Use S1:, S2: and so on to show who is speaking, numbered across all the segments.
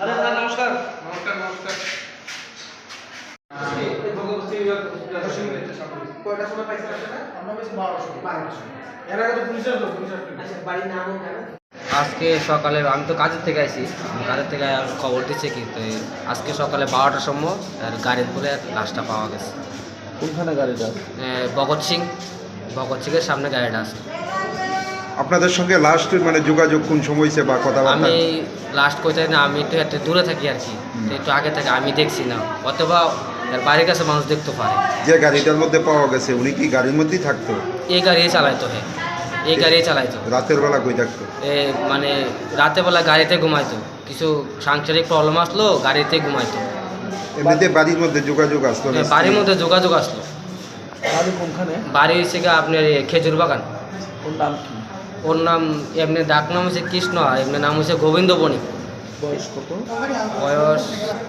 S1: আরে স্যার নমস্কার।
S2: নমস্কার নমস্কার।
S3: কয়টার সময় পাইছেন আপনারা?
S4: আমরা বেশি বারোশো
S3: বারোটার
S4: এর আগে তো পুলিশের লোক পুলিশের।
S3: আচ্ছা বাড়ির নাম কেন?
S1: আজকে সকালে আমি তো কাজের থেকে আসি কাজের থেকে খবর দিচ্ছে কি তো আজকে সকালে বারোটার সময় আর গাড়ির পরে লাশটা পাওয়া গেছে।
S4: কোনখানে গাড়িটা
S1: ভগৎ সিং। ভগৎ সিংয়ের সামনে গাড়িটা আছে।
S5: আপনাদের সঙ্গে লাস্ট মানে যোগাযোগ কোন সময় হয়েছে বা কথা
S1: আমি লাস্ট কইতে না আমি একটু একটু দূরে থাকি আর কি। একটু আগে থেকে আমি দেখছি না। অথবা এর বাড়ির কাছে মানুষ দেখতে পারে।
S5: যে গাড়িটার মধ্যে পাওয়া গেছে উনি কি গাড়ির মধ্যেই থাকতো?
S1: এই গাড়ি চালাইতো হ্যাঁ এই গাড়ি চালাইতো।
S5: রাতের বেলা কই থাকতো?
S1: এ মানে রাতেবেলা গাড়িতে ঘুমাইতো। কিছু সাংসারিক প্রবলেম আসলো গাড়িতে ঘুমাইতো।
S5: এমনিতে বাড়ির মধ্যে যোগাযোগ আসলো না
S1: বাড়ির মধ্যে যোগাযোগ আসলো।
S4: গাড়ি কোনখানে?
S1: বাড়ি হচ্ছে গিয়ে আপনার খেজুর বাগান।
S4: ওর নাম কি?
S1: ওর নাম এমনি ডাক নাম হচ্ছে কৃষ্ণ আর এমনি নাম হচ্ছে গোবিন্দ বণিক।
S4: বয়স কত?
S1: বয়স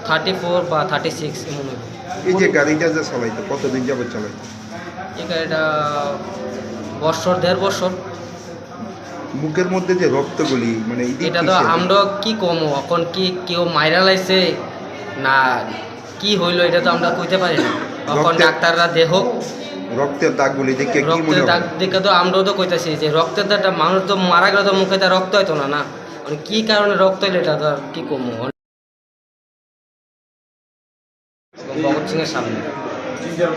S1: থার্টি ফোর বা থার্টি সিক্স এমন
S5: এই যে গাড়িটা যে চালাইতো কতদিন যাবত চালাইতো?
S1: এই গাড়িটা বছর দেড় বছর।
S5: মুখের মধ্যে যে রক্তগুলি মানে এটা
S1: তো আমরা কি কম? এখন কি কেউ মাইরা লাইছে? না কি হইল এটা তো আমরা কইতে পারি না। এখন ডাক্তাররা দেহ
S5: রক্তের দাগগুলি দেখে কি মনে
S1: রক্তের দাগ দেখে তো আমরাও তো কইতাছি যে রক্তের দাগটা মানুষ তো মারা গেলে তো মুখে তার রক্ত হইতো না না। মানে কি কারণে রক্ত হইল এটা তো কি কম? ভগৎ সিং এর সামনে।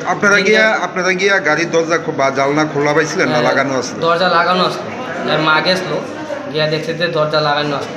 S5: আপনারা গিয়া আপনারা গিয়া গাড়ির দরজা বা জালনা খোলা পাইছিলেন না লাগানো আছে?
S1: দরজা লাগানো আসলো আর মা গেছিল গিয়া দেখছে যে দরজা লাগানো আসলো